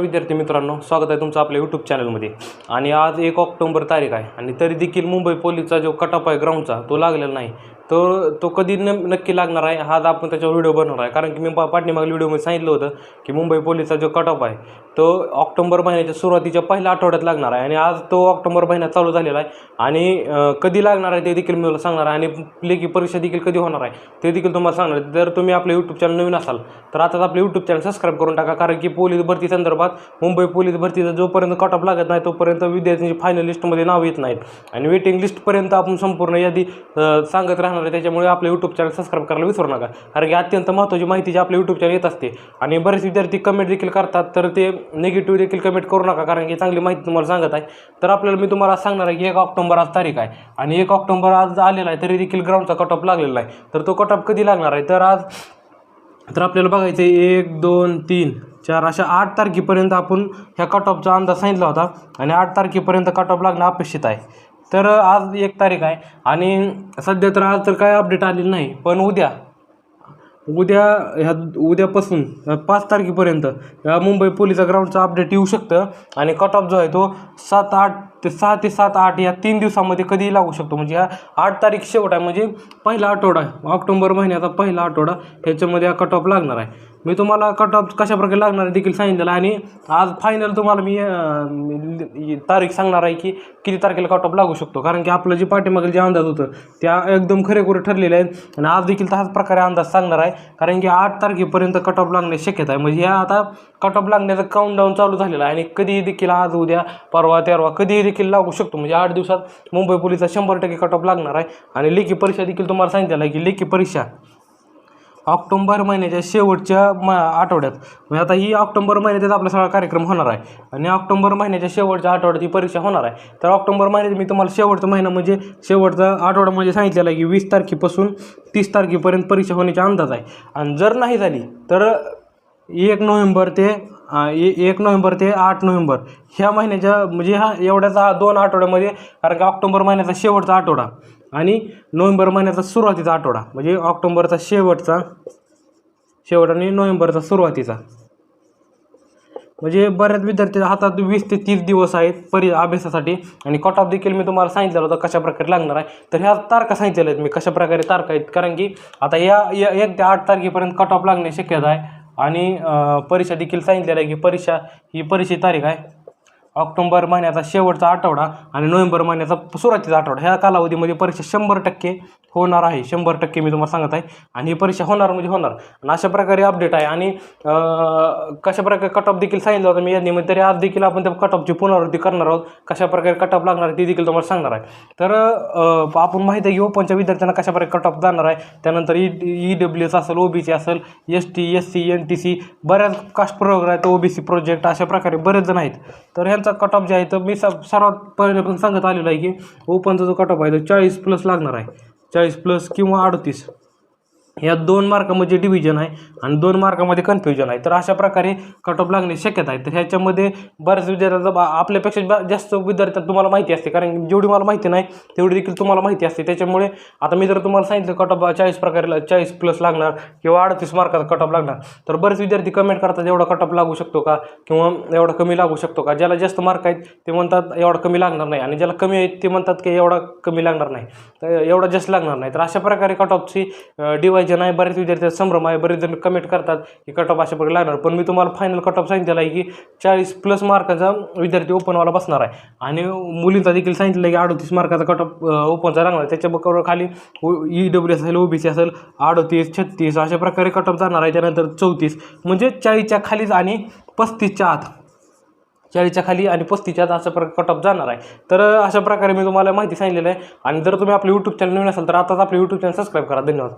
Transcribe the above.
विद्यार्थी मित्रांनो स्वागत आहे तुमचं आपल्या यूट्यूब चॅनलमध्ये आणि आज एक ऑक्टोंबर तारीख आहे. आणि तरी देखील मुंबई पोलीसचा जो कटअप आहे ग्राउंडचा तो लागलेला नाही. तो तो कधी न नक्की लागणार आहे हा आपण त्याच्यावर व्हिडिओ बनवणार आहे. कारण की मी पा पाठीमागल्या व्हिडिओमध्ये सांगितलं होतं की मुंबई पोलीसचा जो कटअप आहे तो ऑक्टोबर महिन्याच्या सुरुवातीच्या पहिल्या आठवड्यात लागणार आहे. आणि आज तो ऑक्टोबर महिन्यात चालू झालेला आहे. आणि कधी लागणार आहे ते देखील मी तुला सांगणार आहे. आणि लेखी परीक्षा देखील कधी होणार आहे ते देखील तुम्हाला सांगणार आहे. जर तुम्ही आपलं यूट्यूब चॅनल नवीन असाल तर आताच आपलं यूट्यूब चॅनल सबस्क्राईब करून टाका. कारण की पोलीस भरती संदर्भात मुंबई पोलीस भरतीचा जोपर्यंत कटअप लागत नाही तोपर्यंत विद्यार्थ्यांची फायनल लिस्टमध्ये नाव येत नाहीत. आणि वेटिंग लिस्टपर्यंत आपण संपूर्ण यादी सांगत राहणार आहे त्याच्यामुळे आपलं यूट्यूब चॅनल सबस्क्राईब करायला विसरू नका. कारण की अत्यंत महत्त्वाची माहिती जी आपल्या यूट्यूब चॅनल येत असते आणि बरेच विद्यार्थी कमेंट देखील करतात तर ते निगेटिव्ह देखील कमेंट करू नका कारण की चांगली माहिती तुम्हाला सांगत आहे. तर आपल्याला मी तुम्हाला सांगणार आहे की एक ऑक्टोबर आज तारीख आहे आणि एक ऑक्टोबर आज आलेला आहे तरी देखील ग्राउंडचा कटऑफ लागलेला आहे तर तो कटऑफ कधी लागणार आहे? तर आज तर आपल्याला बघायचं आहे एक दोन तीन चार अशा आठ तारखेपर्यंत आपण ह्या कटऑफचा अंदाज सांगितला होता आणि आठ तारखेपर्यंत कटऑफ लागणं अपेक्षित आहे. तर आज एक तारीख आहे. आणि सध्या तर आज तर काय अपडेट आलेली नाही पण उद्या उद्या ह्या उद्यापासून पाच तारखेपर्यंत मुंबई पोलीस ग्राउंडचं अपडेट येऊ शकतं. आणि कट ऑफ जो आहे तो सात आठ ते सहा ते सात आठ या तीन दिवसामध्ये कधीही लागू शकतो. म्हणजे ह्या आठ तारीख शेवट आहे. म्हणजे पहिला आठवडा आहे. महिन्याचा पहिला आठवडा ह्याच्यामध्ये हा कट ऑफ लागणार आहे. मी तुम्हाला कट ऑफ कशा प्रकारे लागणार आहे देखील सांगितलेलं आणि आज फायनल तुम्हाला मी तारीख सांगणार आहे की किती तारखेला कट ऑफ लागू शकतो. कारण की आपलं जे पाठीमागील जे अंदाज होतं त्या एकदम खरेखुरे ठरलेले आहेत. आणि आज देखील तसाच प्रकारे अंदाज सांगणार आहे. कारण की आठ तारखेपर्यंत कट ऑफ लागण्याची शक्यता आहे. म्हणजे ह्या आता कट ऑफ लागण्याचं काउंटडाऊन चालू झालेलं आहे. आणि कधीही देखील आज उद्या परवा तेरवा कधीही देखील लागू शकतो. म्हणजे आठ दिवसात मुंबई पोलीसचा शंभर टक्के कट ऑफ लागणार आहे. आणि लेखी परीक्षा देखील तुम्हाला सांगितलेलं आहे की लेखी परीक्षा ऑक्टोंबर महिन्याच्या शेवटच्या म आठवड्यात. म्हणजे आता ही ऑक्टोंबर महिन्यातच आपला सगळा कार्यक्रम होणार आहे. आणि ऑक्टोंबर महिन्याच्या शेवटच्या आठवड्यात ही परीक्षा होणार आहे. तर ऑक्टोंबर महिन्यात मी तुम्हाला शेवटचा महिना म्हणजे शेवटचा आठवडा म्हणजे सांगितलेला आहे की वीस तारखेपासून तीस तारखेपर्यंत परीक्षा होण्याचा अंदाज आहे. आणि जर नाही झाली तर एक नोव्हेंबर ते एक नोव्हेंबर ते आठ नोव्हेंबर. ह्या महिन्याच्या म्हणजे हा एवढ्याचा हा दोन आठवड्यामध्ये कारण की ऑक्टोंबर महिन्याचा शेवटचा आठवडा आणि नोव्हेंबर महिन्याचा सुरुवातीचा आठवडा. म्हणजे ऑक्टोंबरचा शेवटचा शेवट आणि नोव्हेंबरचा सुरुवातीचा. म्हणजे बऱ्याच विद्यार्थ्यांच्या हातात वीस ते तीस दिवस आहेत परि अभ्यासासाठी. आणि कट ऑफ देखील मी तुम्हाला सांगितलं होतं कशा प्रकारे लागणार आहे. तर ह्या तारखा सांगितलेल्या आहेत मी कशा प्रकारे तारखा आहेत. कारण की आता या या- एक ते आठ तारखेपर्यंत कट ऑफ लागण्याची शक्यता आहे. आणि परीक्षा देखील सांगितलेलं आहे की परीक्षा ही परीक्षेची तारीख आहे ऑक्टोंबर महिन्याचा शेवटचा आठवडा आणि नोव्हेंबर महिन्याचा सुरुवातीचा आठवडा. ह्या कालावधीमध्ये परीक्षा शंभर टक्के होणार आहे. शंभर टक्के मी तुम्हाला सांगत आहे. आणि ही परीक्षा होणार म्हणजे होणार. आणि अशा प्रकारे अपडेट आहे. आणि कशा प्रकारे कट ऑफ देखील सांगितलं होतं मी यादीमध्ये तरी आज देखील आपण त्या कट ऑफची पुनरावृत्ती करणार आहोत. कशा प्रकारे कट ऑफ लागणार आहे ते देखील तुम्हाला सांगणार आहे. तर आपण माहिती आहे की ओपनच्या विद्यार्थ्यांना कशा प्रकारे कट ऑफ जाणार आहे. त्यानंतर ई ई डब्ल्यू एस असेल ओबीसी असेल S T S C N T C बऱ्याच कास्ट प्रोग्राम आहेत. ओबीसी प्रोजेक्ट अशा प्रकारे बरेच जण आहेत. तर ह्यांचा कट ऑफ जे आहे तर मी स सर्वात पण सांगत आलेलो आहे की ओपनचा जो कट ऑफ आहे तो चाळीस प्लस लागणार आहे. चाळीस प्लस किंवा अडतीस. या दोन मार्कामध्ये डिव्हिजन आहे आणि दोन मार्कामध्ये कन्फ्युजन आहे. तर अशा प्रकारे कट ऑफ लागण्याची शक्यता आहे. तर ह्याच्यामध्ये बऱ्याच विद्यार्थ्यांचा बा- आपल्यापेक्षा जास्त विद्यार्थ्यांना तुम्हाला माहिती असते. कारण जेवढी मला माहिती नाही तेवढी देखील तुम्हाला माहिती असते. त्याच्यामुळे आता मी जर तुम्हाला सांगितलं कट ऑफ चाळीस प्रकारे चाळीस प्लस लागणार किंवा अडतीस मार्काचा कट ऑफ लागणार तर बरेच विद्यार्थी कमेंट करतात एवढा कट ऑफ लागू शकतो का? किंवा एवढा कमी लागू शकतो का? ज्याला जास्त मार्क आहेत ते म्हणतात एवढा कमी लागणार नाही. आणि ज्याला कमी आहेत ते म्हणतात की एवढा कमी लागणार नाही. तर एवढा जास्त लागणार नाही. तर अशा प्रकारे कट ऑफची डिवायजन आहे बरेच विद्यार्थी संभ्रम आहे बरेच जण कमेंट करतात की कट ऑफ अशा प्रकारे लागणार. पण मी तुम्हाला फायनल कट ऑफ सांगितलेला आहे की चाळीस प्लस मार्काचा विद्यार्थी ओपनवाला बसणार आहे. आणि मुलींचा देखील सांगितलं आहे की अडतीस मार्काचा कट ऑफ ओपनचा लागणार आहे. त्याच्या बरोबर खाली ई डब्ल्यू एस असेल ओबीसी असेल अडतीस छत्तीस अशा प्रकारे कट ऑफ जाणार आहे. त्यानंतर चौतीस म्हणजे चाळीसच्या खालीच आणि पस्तीसच्या आत. चाळीसच्या खाली आणि पस्तीसच्या आत अशा प्रकारे कट ऑफ जाणार आहे. तर अशा प्रकारे मी तुम्हाला माहिती सांगितलेलं आहे. आणि जर तुम्ही आपलं यूट्यूब चॅनल नवीन असाल तर आताच आपलं यूट्यूब चॅनल सबस्क्राईब करा. धन्यवाद.